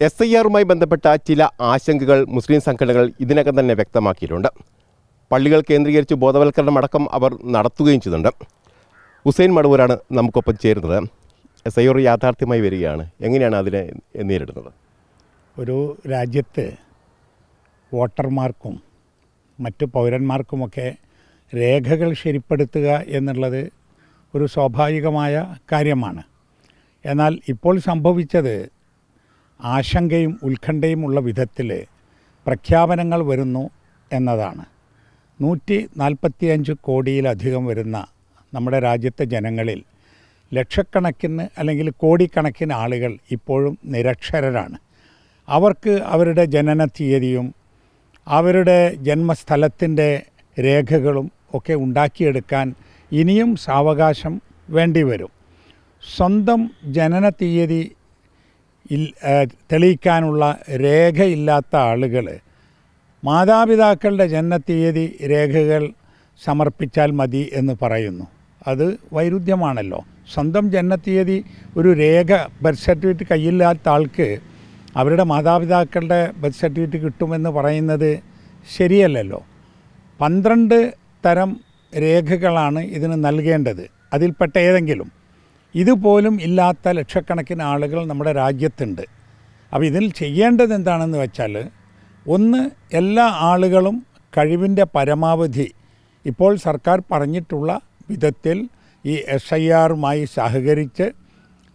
S I ആറുമായി ബന്ധപ്പെട്ട ചില ആശങ്കകൾ മുസ്ലിം സംഘടനകൾ ഇതിനകം തന്നെ വ്യക്തമാക്കിയിട്ടുണ്ട്. പള്ളികൾ കേന്ദ്രീകരിച്ച് ബോധവൽക്കരണം അടക്കം അവർ നടത്തുകയും ചെയ്തിട്ടുണ്ട്. ഹുസൈൻ മടവൂരാണ് നമുക്കൊപ്പം ചേരുന്നത്. എസ് ഐ ആർ യാഥാർത്ഥ്യമായി വരികയാണ്. എങ്ങനെയാണ് അതിനെ നേരിടുന്നത്? ഒരു രാജ്യത്ത് വോട്ടർമാർക്കും മറ്റു പൗരന്മാർക്കുമൊക്കെ രേഖകൾ ശരിപ്പെടുത്തുക എന്നുള്ളത് ഒരു സ്വാഭാവികമായ കാര്യമാണ്. എന്നാൽ ഇപ്പോൾ സംഭവിച്ചത് ആശങ്കയും ഉത്കണ്ഠയും ഉള്ള വിധത്തിൽ പ്രഖ്യാപനങ്ങൾ വരുന്നു എന്നതാണ്. നൂറ്റി നാൽപ്പത്തിയഞ്ച് കോടിയിലധികം വരുന്ന നമ്മുടെ രാജ്യത്തെ ജനങ്ങളിൽ ലക്ഷക്കണക്കിന് അല്ലെങ്കിൽ കോടിക്കണക്കിന് ആളുകൾ ഇപ്പോഴും നിരക്ഷരരാണ്. അവർക്ക് അവരുടെ ജനന തീയതിയും അവരുടെ ജന്മസ്ഥലത്തിന്റെ രേഖകളും ഒക്കെ ഉണ്ടാക്കിയെടുക്കാൻ ഇനിയും സാവകാശം വേണ്ടിവരും. സ്വന്തം ജനന തീയതി തെളിയിക്കാനുള്ള രേഖയില്ലാത്ത ആളുകൾ മാതാപിതാക്കളുടെ ജനനത്തീയതി രേഖകൾ സമർപ്പിച്ചാൽ മതി എന്ന് പറയുന്നു. അത് വൈരുദ്ധ്യമാണല്ലോ. സ്വന്തം ജനനത്തീയതി ഒരു രേഖ ബർത്ത് സർട്ടിഫിക്കറ്റ് കയ്യില്ലാത്ത ആൾക്ക് അവരുടെ മാതാപിതാക്കളുടെ ബർത്ത് സർട്ടിഫിക്കറ്റ് കിട്ടുമെന്ന് പറയുന്നത് ശരിയല്ലല്ലോ. പന്ത്രണ്ട് തരം രേഖകളാണ് ഇതിന് നൽകേണ്ടത്. അതിൽപ്പെട്ട ഏതെങ്കിലും ഇതുപോലും ഇല്ലാത്ത ലക്ഷക്കണക്കിന് ആളുകൾ നമ്മുടെ രാജ്യത്തുണ്ട്. അപ്പോൾ ഇതിൽ ചെയ്യേണ്ടത് എന്താണെന്ന് വെച്ചാൽ ഒന്ന് എല്ലാ ആളുകളും കഴിവിന്റെ പരമാവധി. ഇപ്പോൾ സർക്കാർ പറഞ്ഞിട്ടുള്ള വിധത്തിൽ ഈ എസ് ഐ ആറുമായി സഹകരിച്ച്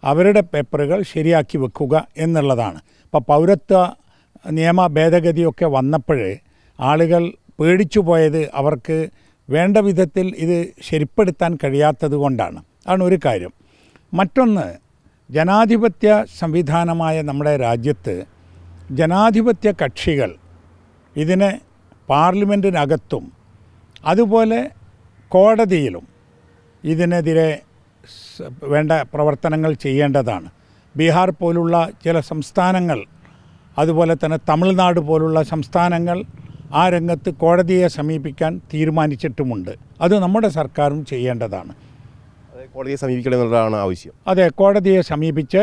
അവരുടെ പേപ്പറുകൾ ശരിയാക്കി വെക്കുക എന്നുള്ളതാണ്. ഇപ്പോൾ പൗരത്വ നിയമ ഭേദഗതിയൊക്കെ വന്നപ്പോഴേ ആളുകൾ പേടിച്ചു പോയത് അവർക്ക് വേണ്ട വിധത്തിൽ ഇത് ശരിപ്പെടുത്താൻ കഴിയാത്തത് കൊണ്ടാണ്. അതാണ് ഒരു കാര്യം. മറ്റൊന്ന് ജനാധിപത്യ സംവിധാനമായ നമ്മുടെ രാജ്യത്ത് ജനാധിപത്യ കക്ഷികൾ ഇതിനെ പാർലമെന്റിനകത്തും അതുപോലെ കോടതിയിലും ഇതിനെതിരെ വേണ്ട പ്രവർത്തനങ്ങൾ ചെയ്യേണ്ടതാണ്. ബീഹാർ പോലുള്ള ചില സംസ്ഥാനങ്ങൾ അതുപോലെ തന്നെ തമിഴ്നാട് പോലുള്ള സംസ്ഥാനങ്ങൾ ആ രംഗത്ത് കോടതിയെ സമീപിക്കാൻ തീരുമാനിച്ചിട്ടുമുണ്ട്. അത് നമ്മുടെ സർക്കാരും ചെയ്യേണ്ടതാണ്. കോടതിയെ സമീപിക്കണമെന്നുള്ളതാണ് ആവശ്യം. അതെ കോടതിയെ സമീപിച്ച്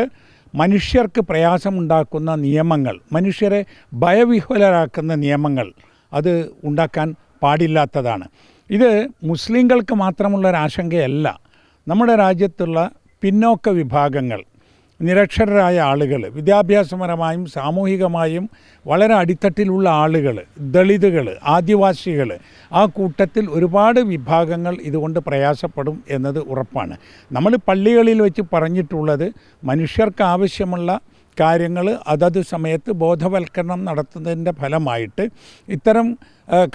മനുഷ്യർക്ക് പ്രയാസമുണ്ടാക്കുന്ന നിയമങ്ങൾ മനുഷ്യരെ ഭയവിഹ്വലരാക്കുന്ന നിയമങ്ങൾ അത് ഉണ്ടാക്കാൻ പാടില്ലാത്തതാണ്. ഇത് മുസ്ലിങ്ങൾക്ക് മാത്രമുള്ള ഒരു ആശങ്കയല്ല നമ്മുടെ രാജ്യത്തുള്ള പിന്നോക്ക വിഭാഗങ്ങൾ നിരക്ഷരരായ ആളുകൾ വിദ്യാഭ്യാസപരമായും സാമൂഹികമായും വളരെ അടിത്തട്ടിലുള്ള ആളുകൾ ദളിതുകൾ ആദിവാസികൾ ആ കൂട്ടത്തിൽ ഒരുപാട് വിഭാഗങ്ങൾ ഇതുകൊണ്ട് പ്രയാസപ്പെടും എന്നത് ഉറപ്പാണ്. നമ്മൾ പള്ളികളിൽ വെച്ച് പറഞ്ഞിട്ടുള്ളത് മനുഷ്യർക്ക് ആവശ്യമുള്ള കാര്യങ്ങൾ അതത് സമയത്ത് ബോധവൽക്കരണം നടത്തുന്നതിന്റെ ഫലമായിട്ട് ഇത്തരം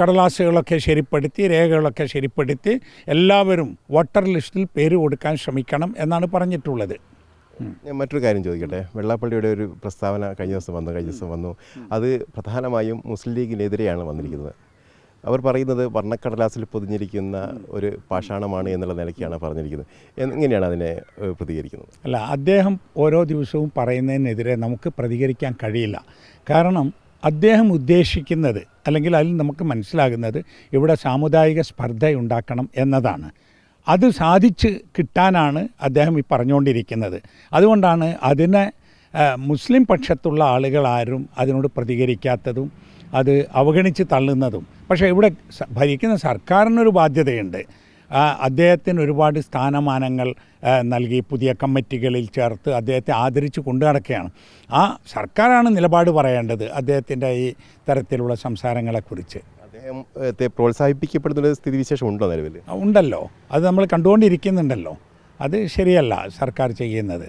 കടലാസുകളൊക്കെ ശരിപ്പെടുത്തി രേഖകളൊക്കെ ശരിപ്പെടുത്തി എല്ലാവരും വോട്ടർ ലിസ്റ്റിൽ പേര് കൊടുക്കാൻ ശ്രമിക്കണം എന്നാണ് പറഞ്ഞിട്ടുള്ളത്. ഞാൻ മറ്റൊരു കാര്യം ചോദിക്കട്ടെ? വെള്ളാപ്പള്ളിയുടെ ഒരു പ്രസ്താവന കഴിഞ്ഞ ദിവസം വന്നു കഴിഞ്ഞ ദിവസം വന്നു. അത് പ്രധാനമായും മുസ്ലിം ലീഗിനെതിരെയാണ് വന്നിരിക്കുന്നത്. അവർ പറയുന്നത് വർണക്കടലാസിൽ പൊതിഞ്ഞിരിക്കുന്ന ഒരു പാഷാണമാണ് എന്നുള്ള നിലയ്ക്കാണ് പറഞ്ഞിരിക്കുന്നത്. എങ്ങനെയാണ് അതിനെ പ്രതികരിക്കുന്നത്? അല്ല അദ്ദേഹം ഓരോ ദിവസവും പറയുന്നതിനെതിരെ നമുക്ക് പ്രതികരിക്കാൻ കഴിയില്ല. കാരണം അദ്ദേഹം ഉദ്ദേശിക്കുന്നത് അല്ലെങ്കിൽ അതിൽ നമുക്ക് മനസ്സിലാകുന്നത് ഇവിടെ സാമുദായിക സ്പർദ്ധ ഉണ്ടാക്കണം എന്നതാണ്. അത് സാധിച്ച് കിട്ടാനാണ് അദ്ദേഹം ഈ പറഞ്ഞുകൊണ്ടിരിക്കുന്നത്. അതുകൊണ്ടാണ് അതിനെ മുസ്ലിം പക്ഷത്തുള്ള ആളുകൾ ആരും അതിനോട് പ്രതികരിക്കാത്തതും അത് അവഗണിച്ച് തള്ളുന്നതും. പക്ഷേ ഇവിടെ ഭരിക്കുന്ന സർക്കാരിനൊരു ബാധ്യതയുണ്ട്. അദ്ദേഹത്തിന് ഒരുപാട് സ്ഥാനമാനങ്ങൾ നൽകി പുതിയ കമ്മിറ്റികളിൽ ചേർത്ത് അദ്ദേഹത്തെ ആദരിച്ച് കൊണ്ടു നടക്കുകയാണ്. ആ സർക്കാരാണ് നിലപാട് പറയേണ്ടത് അദ്ദേഹത്തിന്റെ ഈ തരത്തിലുള്ള സംസാരങ്ങളെക്കുറിച്ച്. പ്രോത്സാഹിപ്പിക്കപ്പെടുന്ന ഒരു സ്ഥിതിവിശേഷം ഉണ്ടോ നിലവിൽ ഉണ്ടല്ലോ. അത് നമ്മൾ കണ്ടുകൊണ്ടിരിക്കുന്നുണ്ടല്ലോ. അത് ശരിയല്ല സർക്കാർ ചെയ്യുന്നത്.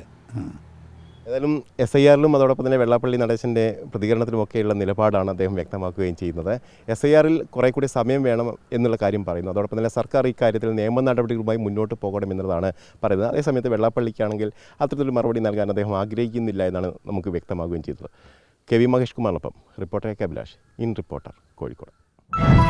ഏതായാലും എസ് ഐ ആറിലും അതോടൊപ്പം തന്നെ വെള്ളാപ്പള്ളി നടേശന്റെ പ്രതികരണത്തിലുമൊക്കെയുള്ള നിലപാടാണ് അദ്ദേഹം വ്യക്തമാക്കുകയും ചെയ്യുന്നത്. എസ് ഐ ആറിൽ കുറേ കൂടി സമയം വേണം എന്നുള്ള കാര്യം പറയുന്നു. അതോടൊപ്പം തന്നെ സർക്കാർ ഇക്കാര്യത്തിൽ നിയമ നടപടികളുമായി മുന്നോട്ട് പോകണം എന്നുള്ളതാണ് പറയുന്നത്. അതേസമയത്ത് വെള്ളാപ്പള്ളിക്കാണെങ്കിൽ അത്തരത്തിലൊരു മറുപടി നൽകാൻ അദ്ദേഹം ആഗ്രഹിക്കുന്നില്ല എന്നാണ് നമുക്ക് വ്യക്തമാകുകയും ചെയ്തത്. K V Mahesh കുമാറിനൊപ്പം reporter K Abhilash in reporter Kozhikode. you